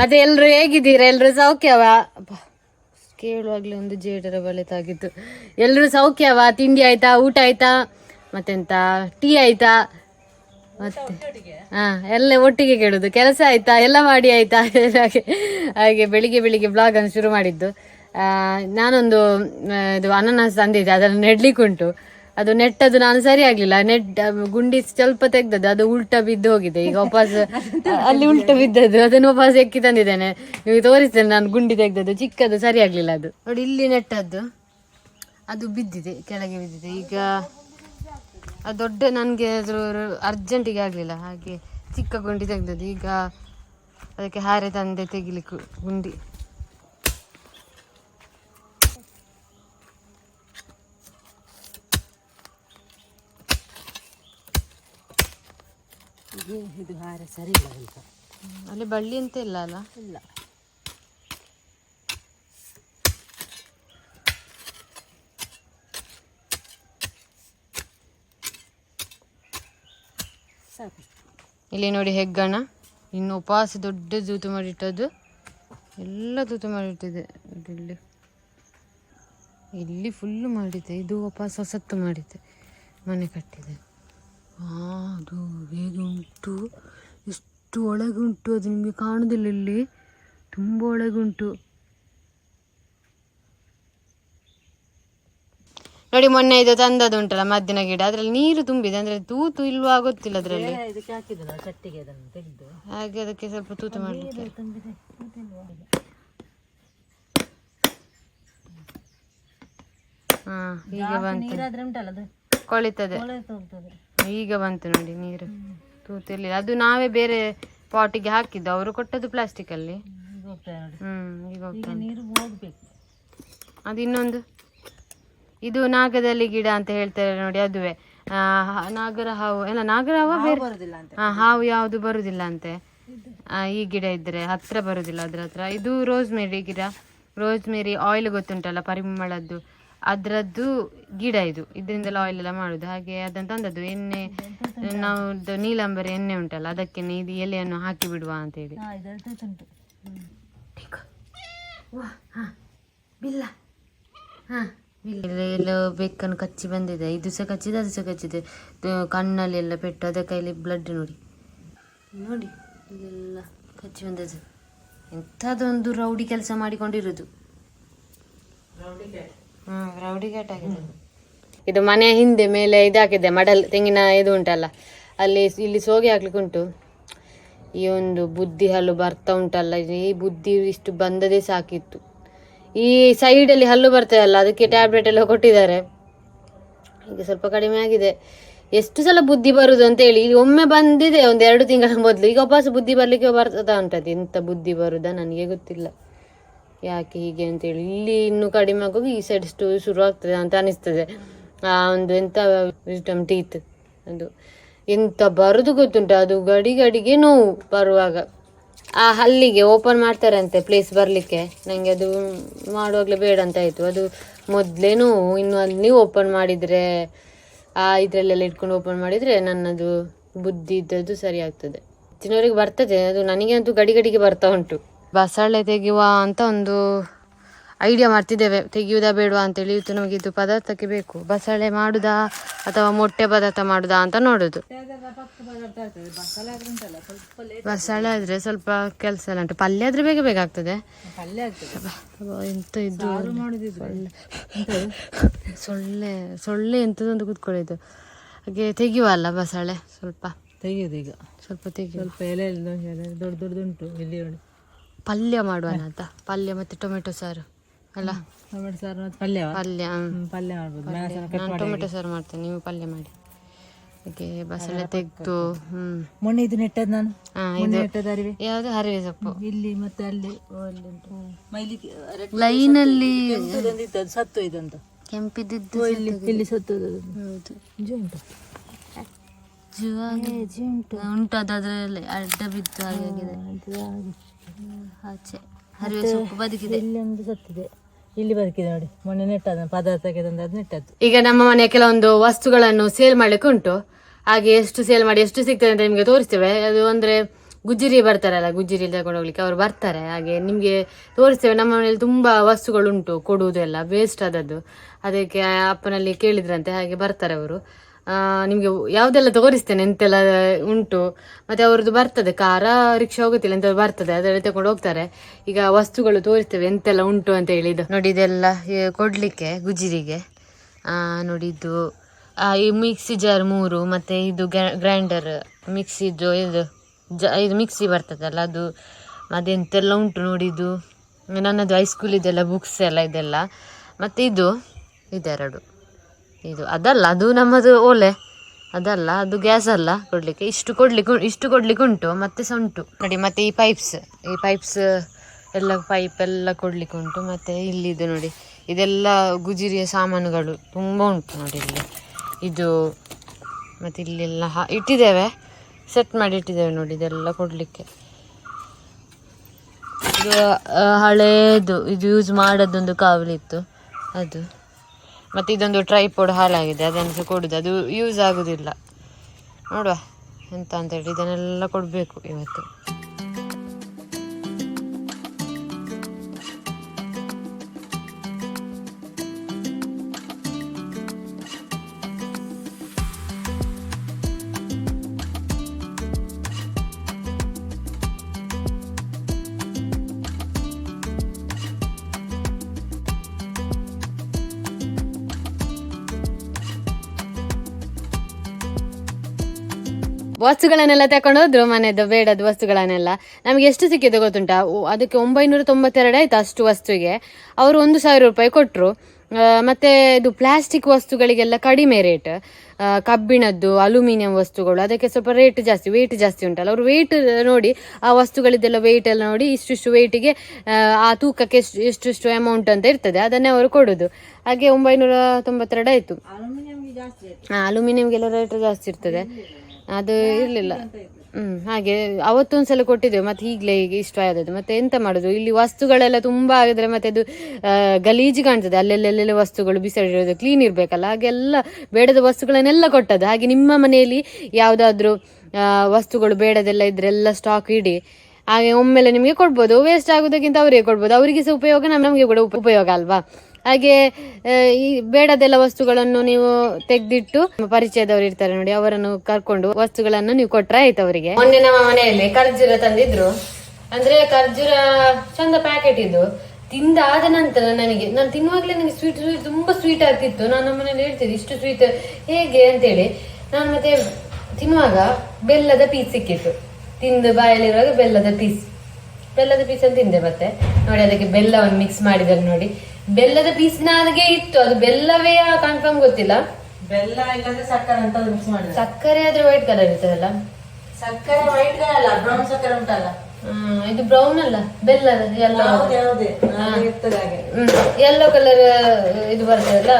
ಮತ್ತೆ ಎಲ್ರು ಹೇಗಿದ್ದೀರಾ? ಎಲ್ರು ಸೌಖ್ಯವ? ಕೇಳುವಾಗ್ಲೇ ಒಂದು ಜೇಡರ ಬಳೆ ತಾಗಿತ್ತು ಎಲ್ರು ಸೌಖ್ಯವ? ತಿಂಡಿ ಆಯ್ತಾ? ಊಟ ಆಯ್ತಾ? ಮತ್ತೆಂತ? ಟೀ ಆಯ್ತಾ? ಮತ್ತೆ? ಹಾ, ಎಲ್ಲ ಒಟ್ಟಿಗೆ ಕೇಳುದು. ಕೆಲಸ ಆಯ್ತಾ? ಎಲ್ಲ ಮಾಡಿ ಆಯ್ತಾ? ಹಾಗೆ ಹಾಗೆ ಬೆಳಿಗ್ಗೆ ಬೆಳಿಗ್ಗೆ ಬ್ಲಾಗ್ ಅನ್ನು ಶುರು ಮಾಡಿದ್ದು. ನಾನೊಂದು ಇದು ಅನಾನಸ್ ತಂದಿದ್ದೆ. ಅದನ್ನು ನೆಡ್ಲಿಕ್ಕೆ ಉಂಟು ಅದು ನೆಟ್ಟದು ನಾನು ಸರಿ ಆಗ್ಲಿಲ್ಲ ನೆಟ್, ಗುಂಡಿ ಸ್ವಲ್ಪ ತೆಗ್ದದ್ದು, ಅದು ಉಲ್ಟ ಬಿದ್ದು ಹೋಗಿದೆ. ಈಗ ವಾಪಸ್, ಅಲ್ಲಿ ಉಲ್ಟ ಬಿದ್ದದ್ದು, ಅದನ್ನು ವಾಪಸ್ ಎಕ್ಕಿ ತಂದಿದ್ದೇನೆ. ನಿಮಗೆ ತೋರಿಸ್ತೇನೆ, ನಾನು ಗುಂಡಿ ತೆಗ್ದದ್ದು. ಚಿಕ್ಕದು ಸರಿ ಆಗ್ಲಿಲ್ಲ ಅದು. ನೋಡಿ, ಇಲ್ಲಿ ನೆಟ್ಟದ್ದು. ಅದು ಬಿದ್ದಿದೆ, ಕೆಳಗೆ ಬಿದ್ದಿದೆ. ಈಗ ಅದು ದೊಡ್ಡ, ನನಗೆ ಅದ್ರ ಅರ್ಜೆಂಟಿಗೆ ಆಗಲಿಲ್ಲ. ಹಾಗೆ ಚಿಕ್ಕ ಗುಂಡಿ ತೆಗ್ದದ್ದು. ಈಗ ಅದಕ್ಕೆ ಹಾರೆ ತಂದೆ ತೆಗಿಲಿಕ್ಕೆ, ಗುಂಡಿ. ಇದು ಹಾರ ಸರಿ ಇಲ್ಲ ಅಂತ. ಅಲ್ಲಿ ಬಳ್ಳಿ ಅಂತ ಇಲ್ಲ ಅಲ್ಲ? ಇಲ್ಲ. ಸಾಕು. ಇಲ್ಲಿ ನೋಡಿ ಹೆಗ್ಗಣ. ಇನ್ನು ಉಪವಾಸ ದೊಡ್ಡ ತೂತು ಮಾಡಿಟ್ಟದ್ದು. ಎಲ್ಲ ತೂತು ಮಾಡಿಟ್ಟಿದೆ. ಇಲ್ಲಿ ಇಲ್ಲಿ ಫುಲ್ಲು ಮಾಡಿದೆ ಇದು ಉಪವಾಸ ಸತ್ತು ಮಾಡಿದೆ ಮನೆ ಕಟ್ಟಿದೆ. ಅದು ಹೇಗೆ ಉಂಟು? ಎಷ್ಟು ಒಳಗುಂಟು ಅದು ನಿಮಗೆ ಕಾಣುದಿಲ್ಲ ಇಲ್ಲಿ. ತುಂಬ ಒಳಗುಂಟು. ನೋಡಿ ಮೊನ್ನೆ ಇದು ತಂದದ್ದು ಉಂಟಲ್ಲ ಮದ್ದಿನ ಗಿಡ. ಅದ್ರಲ್ಲಿ ನೀರು ತುಂಬಿದೆ ಅಂದ್ರೆ ತೂತು ಇಲ್ವಾ ಗೊತ್ತಿಲ್ಲ ಅದ್ರಲ್ಲಿ. ಹಾಗೆ ಅದಕ್ಕೆ ಸ್ವಲ್ಪ ತೂತು ಮಾಡಲಿಕ್ಕೆ. ಹಾ ಹೀಗೆ ಬಂತು. ಕೊಳಿತದೆ. ಈಗ ಬಂತು ನೋಡಿ ನೀರು. ತೂತಿರ್ಲಿ ಅದು ನಾವೇ ಬೇರೆ ಪಾಟಿಗೆ ಹಾಕಿದ್ದು. ಅವರು ಕೊಟ್ಟದ್ದು ಪ್ಲಾಸ್ಟಿಕ್ ಅಲ್ಲಿ. ಈಗ ಹೋಗ್ತದೆ ನೋಡಿ ಹ್ಮ್ ಈಗ ಹೋಗ್ತಾ ಈಗ ನೀರು ಹೋಗ್ಬೇಕು ಅದು ಇನ್ನೊಂದು. ಇದು ನಾಗದಲ್ಲಿ ಗಿಡ ಅಂತ ಹೇಳ್ತಾರೆ ನೋಡಿ ಅದುವೆ. ನಾಗರ ಹಾವು ಎಲ್ಲ ನಾಗರ ಹಾವು ಬೇರೆ ಹಾವು ಯಾವುದು ಬರುದಿಲ್ಲ ಅಂತೆ. ಆ, ಈ ಗಿಡ ಇದ್ರೆ ಹತ್ರ ಬರುದಿಲ್ಲ ಅದ್ರ ಹತ್ರ. ಇದು ರೋಸ್ ಮೇರಿ ಗಿಡ. ರೋಸ್ ಮೇರಿ ಆಯಿಲ್ ಗೊತ್ತುಂಟಲ್ಲ ಪರಿಮಳದ್ದು. ಅದ್ರದ್ದು ಗಿಡ ಇದು. ಇದರಿಂದೆಲ್ಲ ಆಯಿಲ್ ಎಲ್ಲ ಮಾಡುದು. ಹಾಗೆ ಅದನ್ನ ತಂದದ್ದು ಎಣ್ಣೆ ನಾವು ನೀಲಂಬರಿ ಎಣ್ಣೆ ಉಂಟಲ್ಲ ಅದಕ್ಕೆ ಇದು ಎಲೆಯನ್ನು ಹಾಕಿ ಬಿಡುವ ಅಂತ ಹೇಳಿ. ಬಿಲ್ಲ. ಹಾ ಎಲ್ಲೋ ಬೆಕ್ಕನ್ನು ಕಚ್ಚಿ ಬಂದಿದೆ. ಇದು ಸಹ ಕಚ್ಚಿದೆ ಅದು ಸಹ ಕಚ್ಚಿದೆ. ಕಣ್ಣಲ್ಲಿ ಕಣ್ಣಲ್ಲೆಲ್ಲ ಪೆಟ್ಟು ಅದಕ್ಕೆ ಇಲ್ಲಿ ಬ್ಲಡ್ ನೋಡಿ. ನೋಡಿ ಇದೆಲ್ಲ ಕಚ್ಚಿ ಬಂದದ್ದು. ಎಂಥದೊಂದು ರೌಡಿ ಕೆಲಸ ಮಾಡಿಕೊಂಡಿರೋದು. ಇದು ಮನೆಯ ಹಿಂದೆ ಮೇಲೆ ಇದಾಕಿದೆ, ಮಡಲ್, ತೆಂಗಿನ ಇದು ಉಂಟಲ್ಲ? ಅಲ್ಲಿ ಇಲ್ಲಿ ಸೋಗಿ ಹಾಕ್ಲಿಕ್ಕೆ ಉಂಟು. ಈ ಒಂದು ಬುದ್ಧಿ ಹಲ್ಲು ಬರ್ತಾ ಉಂಟಲ್ಲ, ಈ ಬುದ್ಧಿ ಇಷ್ಟು ಬಂದದೇ ಸಾಕಿತ್ತು. ಈ ಸೈಡಲ್ಲಿ ಹಲ್ಲು ಬರ್ತದಲ್ಲ ಅದಕ್ಕೆ ಟ್ಯಾಬ್ಲೆಟ್ ಎಲ್ಲ ಕೊಟ್ಟಿದ್ದಾರೆ. ಈಗ ಸ್ವಲ್ಪ ಕಡಿಮೆ ಆಗಿದೆ. ಎಷ್ಟು ಸಲ ಬುದ್ಧಿ ಬರುದು ಅಂತ ಹೇಳಿ, ಈಗ ಒಮ್ಮೆ ಬಂದಿದೆ ಒಂದು ಎರಡು ತಿಂಗಳ ಮೊದಲು. ಈಗ ವಾಪಸ್ ಬುದ್ಧಿ ಬರ್ಲಿಕ್ಕೆ ಬರ್ತದ ಉಂಟದು ಎಂತ ಬುದ್ಧಿ ಬರುದಾ ನನಗೆ ಗೊತ್ತಿಲ್ಲ. ಯಾಕೆ ಹೀಗೆ ಅಂತೇಳಿ. ಇಲ್ಲಿ ಇನ್ನು ಕಡಿಮೆ ಆಗುವಾಗ ಈ ಸೈಡ್ ಸ್ಟು ಶುರು ಆಗ್ತದೆ ಅಂತ ಅನಿಸ್ತದೆ. ಆ ಒಂದು ಎಂತ ವಿಸ್ಟಮ್ ಟೀತ್ ಅದು. ಎಂತ ಬರೋದು ಗೊತ್ತುಂಟು? ಅದು ಗಡಿ ಗಡಿಗೆ ನೋವು ಬರುವಾಗ. ಆ ಹಲ್ಲಿಗೆ ಓಪನ್ ಮಾಡ್ತಾರಂತೆ ಪ್ಲೇಸ್ ಬರಲಿಕ್ಕೆ. ನನಗೆ ಅದು ಮಾಡುವಾಗಲೇ ಬೇಡ ಅಂತ ಆಯಿತು. ಅದು ಮೊದಲೇ ನೋವು. ಇನ್ನು ಅಲ್ಲಿ ಓಪನ್ ಮಾಡಿದರೆ, ಆ ಇದರಲ್ಲೆಲ್ಲ ಇಟ್ಕೊಂಡು ಓಪನ್ ಮಾಡಿದರೆ ನನ್ನದು ಬುದ್ಧಿ ಇದ್ದದ್ದು ಸರಿ ಆಗ್ತದೆ. ಹೆಚ್ಚಿನವರಿಗೆ ಬರ್ತದೆ. ಅದು ನನಗೆ ಅಂತೂ ಗಡಿ ಗಡಿಗೆ ಬರ್ತಾ ಉಂಟು. ಬಸಳೆ ತೆಗೆಯುವ ಅಂತ ಒಂದು ಐಡಿಯಾ ಮಾಡ್ತಿದ್ದೇವೆ. ತೆಗೆಯುವುದಾ ಬೇಡವಾ ಅಂತೇಳಿ ಇವತ್ತು ನಮಗೆ ಇದು ಪದಾರ್ಥಕ್ಕೆ ಬೇಕು. ಬಸಳೆ ಮಾಡುದಾ ಅಥವಾ ಮೊಟ್ಟೆ ಪದಾರ್ಥ ಮಾಡುದಾ ಅಂತ ನೋಡೋದು. ಬಸಳೆ ಆದ್ರೆ ಸ್ವಲ್ಪ ಕೆಲಸ ಎಲ್ಲ ಉಂಟು. ಪಲ್ಯ ಆದ್ರೆ ಬೇಗ ಬೇಗ ಆಗ್ತದೆ. ಎಂತ ಇದು. ಸೊಳ್ಳೆ ಸೊಳ್ಳೆ ಎಂತದೊಂದು ಕೂತ್ಕೊಳ್ಳಿದ್ದು ಹಾಗೆ ತೆಗೆಯುವ ಅಲ್ಲ ಬಸಳೆ ಸ್ವಲ್ಪ. ತೆಗೆಯೋದು ಈಗ. ಸ್ವಲ್ಪ ತೆಗೆಯುವ. ಸ್ವಲ್ಪ ಎಲೆ ದೊಡ್ಡ ದೊಡ್ಡದುಂಟು ಇಲ್ಲಿ ಪಲ್ಯ ಮಾಡುವನ ಅಂತ? ಪಲ್ಯ ಮತ್ತೆ ಟೊಮೆಟೊ ಸಾರು ಅಲ್ಲ? ಟೊಮೆಟೊ ಸಾರು ಮತ್ತು ಪಲ್ಯ. ಪಲ್ಯ ಪಲ್ಯ ಮಾಡ್ಬೋದು. ನಾನು ಟೊಮೆಟೊ ಸಾರು ಮಾಡ್ತೇನೆ ನೀವು ಪಲ್ಯ ಮಾಡಿ. ಹಾಗೆ ಬಸಳೆ ತೆಗೆದು ಹ್ಮ್. ಮೊನ್ನೆ ಇದು ನೆಟ್ಟದ್ದು ನಾನು? ಯಾವುದು? ಹರಿವೆ ಸೊಪ್ಪು. ಇಲ್ಲಿ ಮತ್ತೆ ಅಲ್ಲಿ ಲೈನಲ್ಲಿ ಸತ್ತು ಇದಂತ. ಕೆಂಪಿದ್ದು ಇಲ್ಲಿ ಸತ್ತು ಹೌದು. ಉಂಟು. ಅದರಲ್ಲಿ ಅಡ್ಡ ಬಿದ್ದು ಹಾಗೆ ಆಗಿದೆ. ಆಚೆ ಹರಿವೆ ಸೊಪ್ಪು ಬದುಕಿದೆ. ಇಲ್ಲೊಂದು ಸತ್ತಿದೆ. ಇಲ್ಲಿ ಬದುಕಿದೆ ನೋಡಿ. ಮೊನ್ನೆ ನೆಟ್ಟದ ಪದಾರ್ಥಕ್ಕೆ ತಂದು ಅದು ನೆಟ್ಟದ್ದು. ಈಗ ನಮ್ಮ ಮನೆಯ ಕೆಲವೊಂದು ವಸ್ತುಗಳನ್ನು ಸೇಲ್ ಮಾಡ್ಲಿಕ್ಕೆ ಉಂಟು. ಹಾಗೆ ಎಷ್ಟು ಸೇಲ್ ಮಾಡಿ ಎಷ್ಟು ಸಿಗ್ತದೆ ಅಂತ ನಿಮಗೆ ತೋರಿಸ್ತೇವೆ. ಅದು ಅಂದ್ರೆ ಗುಜ್ಜಿರಿ ಬರ್ತಾರಲ್ಲ ಗುಜ್ಜಿರಿ ತಗೊಂಡು ಹೋಗ್ಲಿಕ್ಕೆ ಅವ್ರು ಬರ್ತಾರೆ. ಹಾಗೆ ನಿಮಗೆ ತೋರಿಸ್ತೇವೆ. ನಮ್ಮ ಮನೆಯಲ್ಲಿ ತುಂಬಾ ವಸ್ತುಗಳುಂಟು ಕೊಡುವುದೆಲ್ಲ ವೇಸ್ಟ್ ಆದದ್ದು. ಅದಕ್ಕೆ ಅಪ್ಪನಲ್ಲಿ ಕೇಳಿದ್ರಂತೆ ಹಾಗೆ ಬರ್ತಾರೆ ಅವರು. ನಿಮಗೆ ಯಾವುದೆಲ್ಲ ತೋರಿಸ್ತೇನೆ ಎಂತೆಲ್ಲ ಉಂಟು. ಮತ್ತೆ ಅವ್ರದ್ದು ಬರ್ತದೆ, ಕಾರ, ರಿಕ್ಷಾ ಹೋಗುತ್ತಿಲ್ಲ ಎಂತ ಬರ್ತದೆ, ಅದೆಲ್ಲ ತಗೊಂಡು ಹೋಗ್ತಾರೆ. ಈಗ ವಸ್ತುಗಳು ತೋರಿಸ್ತೇವೆ, ಎಂತೆಲ್ಲ ಉಂಟು ಅಂತ ಹೇಳಿದ್ದು. ನೋಡಿ, ಇದೆಲ್ಲ ಕೊಡಲಿಕ್ಕೆ, ಗುಜಿರಿಗೆ. ನೋಡಿ, ಇದು ಈ ಮಿಕ್ಸಿ ಜಾರ್ ಮೂರು, ಮತ್ತೆ ಇದು ಗ್ರೈಂಡರ್ ಮಿಕ್ಸಿದು ಇದು ಜ, ಇದು ಮಿಕ್ಸಿ ಬರ್ತದಲ್ಲ, ಅದು ಅದೆಂತೆಲ್ಲ ಉಂಟು ನೋಡಿದ್ದು ನನ್ನದು ಹೈಸ್ಕೂಲ್ ಇದೆಲ್ಲ ಬುಕ್ಸ್ ಎಲ್ಲ ಇದೆಲ್ಲ. ಮತ್ತು ಇದು, ಇದೆರಡು. ಇದು ಅದಲ್ಲ, ಅದು ನಮ್ಮದು ಓಲೆ. ಅದಲ್ಲ, ಅದು ಗ್ಯಾಸ್ ಅಲ್ಲ ಕೊಡ್ಲಿಕ್ಕೆ. ಇಷ್ಟು ಕೊಡ್ಲಿಕ್ಕೆ ಇಷ್ಟು ಕೊಡ್ಲಿಕ್ಕೆ ಉಂಟು, ಮತ್ತೆ ಸಹ ಉಂಟು. ನೋಡಿ, ಮತ್ತೆ ಈ ಪೈಪ್ಸ್ ಈ ಪೈಪ್ಸ್ ಎಲ್ಲ ಪೈಪ್ ಎಲ್ಲ ಕೊಡ್ಲಿಕ್ಕೆ ಉಂಟು. ಮತ್ತೆ ಇಲ್ಲಿದು ನೋಡಿ, ಇದೆಲ್ಲ ಗುಜಿರಿಯ ಸಾಮಾನುಗಳು ತುಂಬ ಉಂಟು ನೋಡಿ ಇಲ್ಲಿ. ಇದು ಮತ್ತೆ ಇಲ್ಲೆಲ್ಲ ಹಾ, ಇಟ್ಟಿದ್ದೇವೆ. ಸೆಟ್ ಮಾಡಿ ಇಟ್ಟಿದ್ದೇವೆ ನೋಡಿ, ಇದೆಲ್ಲ ಕೊಡಲಿಕ್ಕೆ. ಇದು ಹಳೇದು, ಇದು ಯೂಸ್ ಮಾಡೋದೊಂದು ಕಾವಲಿತ್ತು. ಅದು. ಮತ್ತು ಇದೊಂದು ಟ್ರೈಪೋಡ್ ಹಾಳಾಗಿದೆ ಅದನ್ನು ಸಹ ಕೊಡುದು. ಅದು ಯೂಸ್ ಆಗೋದಿಲ್ಲ. ನೋಡುವ ಎಂತ ಅಂತೇಳಿ ಇದನ್ನೆಲ್ಲ ಕೊಡಬೇಕು ಇವತ್ತು. ವಸ್ತುಗಳನ್ನೆಲ್ಲ ತಕೊಂಡು ಹೋದ್ರು ಮನೆದು ಬೇಡದ ವಸ್ತುಗಳನ್ನೆಲ್ಲ. ನಮಗೆ ಎಷ್ಟು ಸಿಕ್ಕಿದೆ ಗೊತ್ತುಂಟಾ? ಅದಕ್ಕೆ ಒಂಬೈನೂರ ತೊಂಬತ್ತೆರಡು ಆಯ್ತು ಅಷ್ಟು ವಸ್ತುವಿಗೆ. ಅವರು ಒಂದು ಸಾವಿರ ರೂಪಾಯಿ ಕೊಟ್ಟರು ಮತ್ತೆ ಇದು ಪ್ಲಾಸ್ಟಿಕ್ ವಸ್ತುಗಳಿಗೆಲ್ಲ ಕಡಿಮೆ ರೇಟ್. ಕಬ್ಬಿಣದ್ದು ಅಲ್ಯೂಮಿನಿಯಂ ವಸ್ತುಗಳು ಅದಕ್ಕೆ ಸ್ವಲ್ಪ ರೇಟ್ ಜಾಸ್ತಿ ವೆಯ್ಟ್ ಜಾಸ್ತಿ ಉಂಟಲ್ಲ. ಅವರು ವೆಯ್ಟ್ ನೋಡಿ ಆ ವಸ್ತುಗಳಿದ್ದೆಲ್ಲ ವೆಯ್ಟ್ ಎಲ್ಲ ನೋಡಿ ಇಷ್ಟಿಷ್ಟು ವೆಯ್ಟಿಗೆ ಆ ತೂಕಕ್ಕೆ ಎಷ್ಟು ಇಷ್ಟಿಷ್ಟು ಅಮೌಂಟ್ ಅಂತ ಇರ್ತದೆ ಅದನ್ನೇ ಅವರು ಕೊಡೋದು. ಹಾಗೆ ಒಂಬೈನೂರ ತೊಂಬತ್ತೆರಡು ಆಯಿತು. ಅಲ್ಯೂಮಿನಿಯಂಗೆಲ್ಲ ರೇಟ್ ಜಾಸ್ತಿ ಇರ್ತದೆ. ಅದು ಇರಲಿಲ್ಲ. ಹ್ಮ್, ಹಾಗೆ ಅವತ್ತೊಂದ್ಸಲ ಕೊಟ್ಟಿದ್ದೇವೆ, ಮತ್ತೆ ಈಗಲೇ ಈಗ ಇಷ್ಟ ಆದದ್ದು. ಮತ್ತೆ ಎಂತ ಮಾಡುದು? ಇಲ್ಲಿ ವಸ್ತುಗಳೆಲ್ಲ ತುಂಬಾ ಆಗಿದ್ರೆ ಮತ್ತೆ ಅದು ಗಲೀಜು ಕಾಣ್ತದೆ. ಅಲ್ಲೆಲ್ಲೆಲ್ಲೆಲ್ಲ ವಸ್ತುಗಳು ಬಿಸಾಡಿರೋದು ಕ್ಲೀನ್ ಇರ್ಬೇಕಲ್ಲ. ಹಾಗೆಲ್ಲ ಬೇಡದ ವಸ್ತುಗಳನ್ನೆಲ್ಲ ಕೊಟ್ಟದ್ದು. ಹಾಗೆ ನಿಮ್ಮ ಮನೆಯಲ್ಲಿ ಯಾವುದಾದ್ರೂ ವಸ್ತುಗಳು ಬೇಡದೆಲ್ಲ ಇದ್ರೆ ಎಲ್ಲ ಸ್ಟಾಕ್ ಇಡಿ. ಹಾಗೆ ಒಮ್ಮೆಲೆ ನಿಮಗೆ ಕೊಡ್ಬೋದು. ವೇಸ್ಟ್ ಆಗೋದಕ್ಕಿಂತ ಅವರಿಗೆ ಕೊಡ್ಬೋದು. ಅವರಿಗೆ ಸಹ ಉಪಯೋಗ ನಮ್- ನಮಗೆ ಕೂಡ ಉಪಯೋಗ ಅಲ್ವಾ? ಹಾಗೆ ಈ ಬೇಡದೆಲ್ಲ ವಸ್ತುಗಳನ್ನು ನೀವು ತೆಗೆದಿಟ್ಟು ಪರಿಚಯದವರು ಇರ್ತಾರೆ ನೋಡಿ, ಅವರನ್ನು ಕರ್ಕೊಂಡು ವಸ್ತುಗಳನ್ನು ನೀವು ಕೊಟ್ರೆ ಆಯ್ತು ಅವರಿಗೆ. ಮೊನ್ನೆ ನಮ್ಮ ಮನೆಯಲ್ಲಿ ಖರ್ಜೂರ ತಂದಿದ್ರು. ಅಂದ್ರೆ ಖರ್ಜೂರ ಚಂದ ಪ್ಯಾಕೆಟ್ ಇದು ತಿಂದಾದ ನಂತರ ನನಗೆ, ನಾನು ತಿನ್ನುವಾಗಲೇ ನನಗೆ ಸ್ವೀಟ್ ಸ್ವೀಟ್ ತುಂಬಾ ಸ್ವೀಟ್ ಆಗ್ತಿತ್ತು. ನಾನು ನಮ್ಮ ಮನೇಲಿ ಹೇಳ್ತಿದ್ದೆ, ಇಷ್ಟು ಸ್ವೀಟ್ ಹೇಗೆ? ಅಂತೇಳಿ. ನಾನು ಮತ್ತೆ ತಿನ್ನುವಾಗ ಬೆಲ್ಲದ ಪೀಸ್ ಸಿಕ್ಕಿತ್ತು. ತಿಂದು ಬಾಯಲ್ಲಿರುವಾಗ ಬೆಲ್ಲದ ಪೀಸ್ ಬೆಲ್ಲದ ಪೀಸ್ ಅಂತ ತಿಂದೆ ಮತ್ತೆ. ನೋಡಿ, ಅದಕ್ಕೆ ಬೆಲ್ಲವನ್ನು ಮಿಕ್ಸ್ ಮಾಡಿದ್ದಾರೆ ನೋಡಿ. ಬೆಲ್ಲದ ಪೀಸ್ ನನಗೆ ಇತ್ತು. ಅದು ಬೆಲ್ಲವೇ ಕನ್ಫರ್ಮ್ ಗೊತ್ತಿಲ್ಲ. ಬೆಲ್ಲ ಇಲ್ಲದ್ರೆ ಸಕ್ಕರೆ ಅಂತ ಮಿಕ್ಸ್ ಮಾಡಿದ್ರೆ ಸಕ್ಕರೆ ಆದ್ರೆ ವೈಟ್ ಕಲರ್ ಇರ್ತದಲ್ಲ? ಸಕ್ಕರೆ ವೈಟ್ ಅಲ್ಲ ಬ್ರೌನ್ ಸಕ್ಕರೆ ಉಂಟಲ್ಲ? ಹ್ಮ್, ಇದು ಬ್ರೌನ್ ಅಲ್ಲ ಬೆಲ್ಲ ಎಲ್ಲ ಯೆಲ್ಲೋ ಕಲರ್ ಇದು ಬರ್ತದಲ್ಲ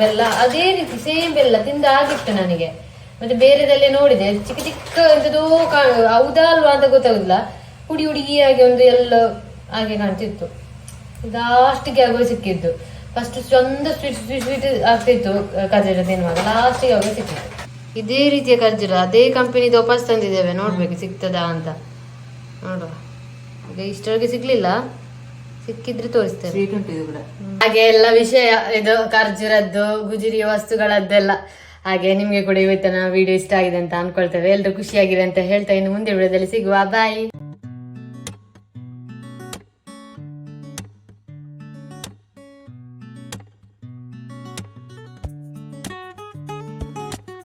ಬೆಲ್ಲ. ಅದೇ ರೀತಿ ಸೇಮ್ ಬೆಲ್ಲ ತಿಂದ ಆಗಿತ್ತು ನನಗೆ. ಮತ್ತೆ ಬೇರೆದಲ್ಲೇ ನೋಡಿದೆ. ಚಿಕ್ಕ ಚಿಕ್ಕ ಎಂತದೋ ಹೌದಾ ಅಲ್ವಾ ಅಂತ ಗೊತ್ತಾಗುದಿಲ್ಲ. ಹುಡಿ ಹುಡುಗಿಯಾಗಿ ಒಂದು ಎಲ್ಲ ಹಾಗೆ ಕಾಣ್ತಿತ್ತು. ಲಾಸ್ಟಿಗೆ ಆಗೋ ಸಿಕ್ಕಿದ್ದು. ಫಸ್ಟ್ ಚಂದ ಸ್ವೀಟ್ ಸ್ವೀಟ್ ಸ್ವೀಟ್ ಆಗ್ತಿತ್ತು ಖರ್ಜೂರ ತಿನ್ನುವಾಗ. ಲಾಸ್ಟಿಗೆ ಆಗೋ ಸಿಕ್ಕಿತ್ತು ಇದೇ ರೀತಿಯ ಖರ್ಜೂರ ಅದೇ ಕಂಪನಿದು ವಾಪಸ್ ತಂದಿದ್ದೇವೆ. ನೋಡ್ಬೇಕು ಸಿಗ್ತದಾ ಅಂತ. ನೋಡುವ. ಈಗ ಇಷ್ಟರೊಳಗೆ ಸಿಗ್ಲಿಲ್ಲ. ಸಿಕ್ಕಿದ್ರೆ ತೋರಿಸ್ತೇವೆ ಸ್ವೀಟ್ ಇದು ಕೂಡ. ಹಾಗೆ ಎಲ್ಲ ವಿಷಯ ಇದು ಖರ್ಜೂರದ್ದು ಗುಜುರಿಯ ವಸ್ತುಗಳದ್ದೆಲ್ಲ. ಹಾಗೆ ನಿಮ್ಗೆ ಕೂಡ ಇವತ್ತಿನ ವಿಡಿಯೋ ಇಷ್ಟ ಆಗಿದೆ ಅಂತ ಅನ್ಕೊಳ್ತೇವೆ. ಎಲ್ಲರೂ ಖುಷಿಯಾಗಿದೆ ಅಂತ ಹೇಳ್ತಾ ಇನ್ನು ಮುಂದೆ ವಿಡಿಯೋದಲ್ಲಿ ಸಿಗುವ. ಬಾಯ್